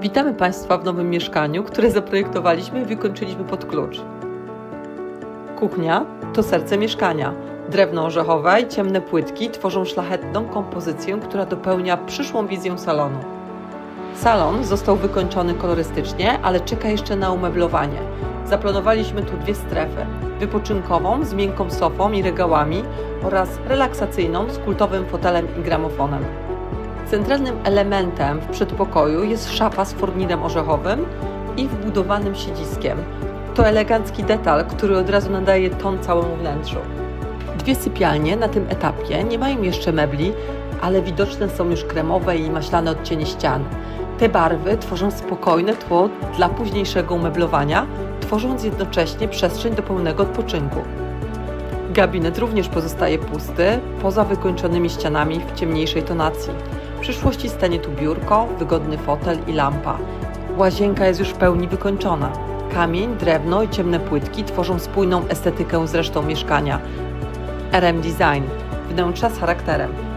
Witamy Państwa w nowym mieszkaniu, które zaprojektowaliśmy i wykończyliśmy pod klucz. Kuchnia to serce mieszkania. Drewno orzechowe i ciemne płytki tworzą szlachetną kompozycję, która dopełnia przyszłą wizję salonu. Salon został wykończony kolorystycznie, ale czeka jeszcze na umeblowanie. Zaplanowaliśmy tu dwie strefy: wypoczynkową z miękką sofą i regałami oraz relaksacyjną z kultowym fotelem i gramofonem. Centralnym elementem w przedpokoju jest szafa z fornirem orzechowym i wbudowanym siedziskiem. To elegancki detal, który od razu nadaje ton całemu wnętrzu. Dwie sypialnie na tym etapie nie mają jeszcze mebli, ale widoczne są już kremowe i maślane odcienie ścian. Te barwy tworzą spokojne tło dla późniejszego umeblowania, tworząc jednocześnie przestrzeń do pełnego odpoczynku. Gabinet również pozostaje pusty, poza wykończonymi ścianami w ciemniejszej tonacji. W przyszłości stanie tu biurko, wygodny fotel i lampa. Łazienka jest już w pełni wykończona. Kamień, drewno i ciemne płytki tworzą spójną estetykę z resztą mieszkania. RM Design wnętrza z charakterem.